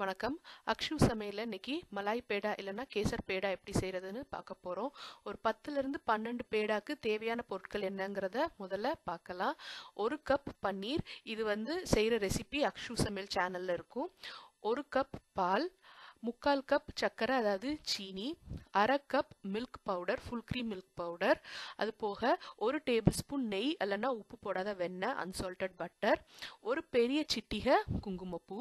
வணக்கம். அக்ஷு சமையலில் இன்னைக்கு மலாய் பேடா இல்லைன்னா கேசர் பேடா எப்படி செய்கிறதுன்னு பார்க்க போகிறோம் ஒரு பத்துலேருந்து பன்னெண்டு பேடாக்கு தேவையான பொருட்கள் என்னங்கிறத முதல்ல பார்க்கலாம். ஒரு கப் பன்னீர். இது வந்து செய்கிற ரெசிபி அக்ஷு சமையல் சேனலில் இருக்கும். ஒரு கப் பால். முக்கால் கப் சர்க்கரை அதாவது சீனி அரை cup milk powder full cream milk powder அது போக ஒரு டேபிள் ஸ்பூன் நெய் இல்லைன்னா உப்பு போடாத வெண்ணெய் அன்சால்டட் பட்டர் ஒரு பெரிய சிட்டிகை குங்குமப்பூ.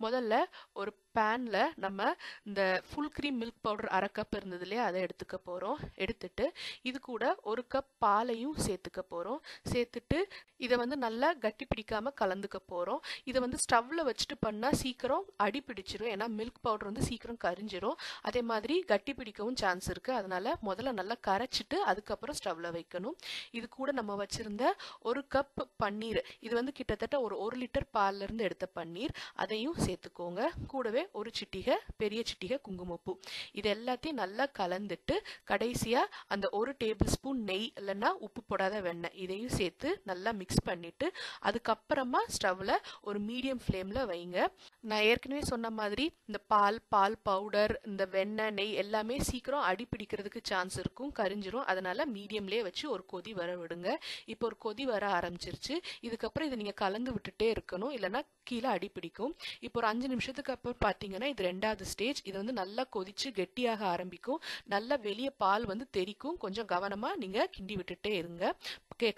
முதல்ல ஒரு பேனில் நம்ம இந்த ஃபுல் க்ரீம் மில்க் பவுடர் அரை கப் இருந்தது இல்லையா அதை எடுத்துக்க போகிறோம் எடுத்துட்டு இது கூட ஒரு கப் பாலையும் சேர்த்துக்க போகிறோம் சேர்த்துட்டு இதை வந்து நல்லா கட்டி பிடிக்காமல் கலந்துக்க போகிறோம் இதை வந்து ஸ்டவ்வில் வச்சுட்டு பண்ணால் சீக்கிரம் அடி பிடிச்சிரும். ஏன்னா மில்க் பவுடர் வந்து சீக்கிரம் கரிஞ்சிரும். அதே மாதிரி கட்டி பிடிக்கவும் சான்ஸ் இருக்குது அதனால் முதல்ல நல்லா கரைச்சிட்டு அதுக்கப்புறம் ஸ்டவ்வில் வைக்கணும். இது கூட நம்ம வச்சுருந்த ஒரு கப் பன்னீர். இது வந்து கிட்டத்தட்ட ஒரு ஒரு லிட்டர் பால்லேருந்து எடுத்த பன்னீர். அதையும் சேர்த்துக்கோங்க. கூடவே ஒரு சிட்டிகை பெரிய சிட்டிகை குங்குமப்பூ. இது எல்லாத்தையும் நல்லா கலந்துட்டு கடைசியாக அந்த ஒரு டேபிள் ஸ்பூன் நெய் இல்லைன்னா உப்பு போடாத வெண்ணெய் இதையும் சேர்த்து நல்லா மிக்ஸ் பண்ணிட்டு அதுக்கப்புறமா ஸ்டவ்வில் ஒரு மீடியம் ஃப்ளேமில் வைங்க. நான் ஏற்கனவே சொன்ன மாதிரி இந்த பால் பால் பவுடர் இந்த வெண்ணெய் நெய் எல்லாமே சீக்கிரம் அடி பிடிக்கிறதுக்கு சான்ஸ் இருக்கும் கரிஞ்சிரும். அதனால மீடியம்லேயே வச்சு ஒரு கொதி வர விடுங்க. இப்போ ஒரு கொதி வர ஆரம்பிச்சிருச்சு. இதுக்கப்புறம் இதை நீங்கள் கலந்து விட்டுட்டே இருக்கணும். இல்லைன்னா கீழே அடி பிடிக்கும் இப்போ ஒரு அஞ்சு நிமிஷத்துக்கு அப்புறம் பார்த்தீங்கன்னா இது ரெண்டாவது ஸ்டேஜ் இது வந்து நல்லா கொதிச்சு கெட்டியாக ஆரம்பிக்கும். நல்லா வெளியே பால் வந்து தெறிக்கும். கொஞ்சம் கவனமாக நீங்கள் கிண்டி விட்டுட்டே இருங்க.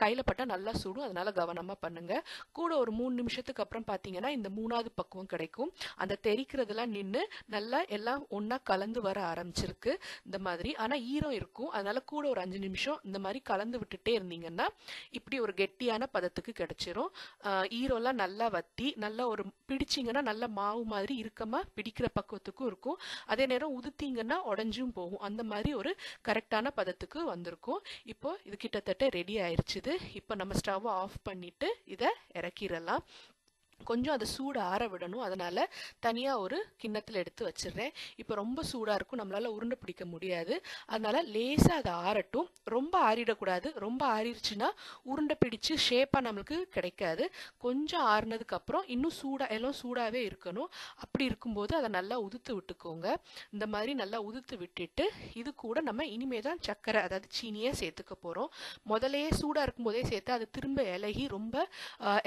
கையில் பட்டால் நல்லா சுடும். அதனால கவனமாக பண்ணுங்க. கூட ஒரு மூணு நிமிஷத்துக்கு அப்புறம் பார்த்தீங்கன்னா இந்த மூணாவது பக்குவம் கிடைக்கும். அந்த தெறிக்கிறதுலாம் நின்று நல்லா எல்லாம் ஒன்றா கலந்து வர ஆரம்பிச்சிருக்கு இந்த மாதிரி. ஆனால் ஈரம் இருக்கும். அதனால் கூட ஒரு அஞ்சு நிமிஷம் இந்த மாதிரி கலந்து விட்டுட்டே இருந்தீங்கன்னா இப்படி ஒரு கெட்டியான பதத்துக்கு கிடைச்சிரும். ஈரம்லாம் நல்லா வத்தி நல்லா ஒரு பிடிச்சிங்கன்னா நல்லா மாவு மாதிரி இருக்கமாக பிடிக்கிற பக்குவத்துக்கும் இருக்கும். அதே நேரம் உதுத்திங்கன்னா உடஞ்சும் போகும். அந்த மாதிரி ஒரு கரெக்டான பதத்துக்கு வந்திருக்கும். இப்போ இது கிட்டத்தட்ட ரெடி ஆயிடுச்சுது இப்போ நம்ம ஸ்டவ் ஆஃப் பண்ணிவிட்டு இதை இறக்கிடலாம். கொஞ்சம் அதை சூடு ஆற விடணும். அதனால் தனியாக ஒரு கிண்ணத்தில் எடுத்து வச்சிடுறேன். இப்போ ரொம்ப சூடாக இருக்கும். நம்மளால் உருண்டை பிடிக்க முடியாது. அதனால் லேசாக அதை ஆறட்டும். ரொம்ப ஆறிடக்கூடாது. ரொம்ப ஆறிடுச்சுன்னா உருண்டை பிடிச்சு ஷேப்பாக நம்மளுக்கு கிடைக்காது. கொஞ்சம் ஆறுனதுக்கப்புறம் இன்னும் சூடாக எல்லாம் சூடாகவே இருக்கணும். அப்படி இருக்கும்போது அதை நல்லா உதுத்து விட்டுக்கோங்க. இந்த மாதிரி நல்லா உதுத்து விட்டுட்டு இது கூட நம்ம இனிமே தான் சர்க்கரை அதாவது சீனியை சேர்த்துக்க போகிறோம் முதலையே சூடாக இருக்கும்போதே சேர்த்து அது திரும்ப இலகி ரொம்ப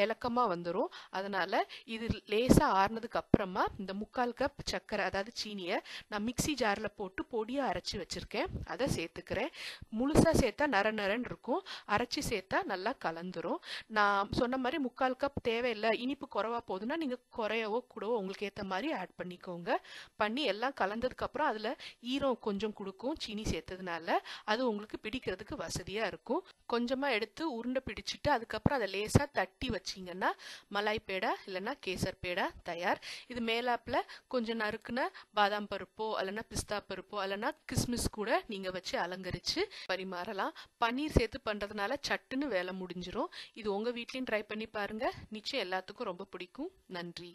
இலக்கமாக வந்துடும் அதனால் அதனால் இது லேசாக ஆறுனதுக்கு அப்புறமா இந்த முக்கால் கப் சர்க்கரை அதாவது சீனியை நான் மிக்சி ஜாரில் போட்டு பொடியாக அரைச்சி வச்சுருக்கேன். அதை சேர்த்துக்கிறேன். முழுசாக சேர்த்தா நர நரன்னு இருக்கும். அரைச்சி சேர்த்தா நல்லா கலந்துரும். நான் சொன்ன மாதிரி முக்கால் கப் தேவையில்லை. இனிப்பு குறவா போகுதுன்னா நீங்கள் குறையவோ கூடவோ உங்களுக்கு ஏற்ற மாதிரி ஆட் பண்ணிக்கோங்க. பண்ணி எல்லாம் கலந்ததுக்கப்புறம் அதில் ஈரம் கொஞ்சம் கொடுக்கும் சீனி சேர்த்ததுனால. அது உங்களுக்கு பிடிக்கிறதுக்கு வசதியாக இருக்கும். கொஞ்சமாக எடுத்து உருண்டை பிடிச்சிட்டு அதுக்கப்புறம் அதை லேசாக தட்டி வச்சிங்கன்னா மலாய் பேடா இல்லைன்னா கேசர் பேடா தயார். இது மேலாப்பில் கொஞ்சம் நறுக்குன பாதாம் பருப்போ இல்லைன்னா பிஸ்தா பருப்போ இல்லைன்னா கிஸ்மிஸ் கூட நீங்கள் வச்சு அலங்கரித்து பரிமாறலாம். பன்னீர் சேர்த்து பண்ணுறதுனால சட்டுன்னு வேலை முடிஞ்சிடும் இது உங்கள் வீட்லேயும் ட்ரை பண்ணி பாருங்கள் நிச்சயம் எல்லாத்துக்கும் ரொம்ப பிடிக்கும். நன்றி.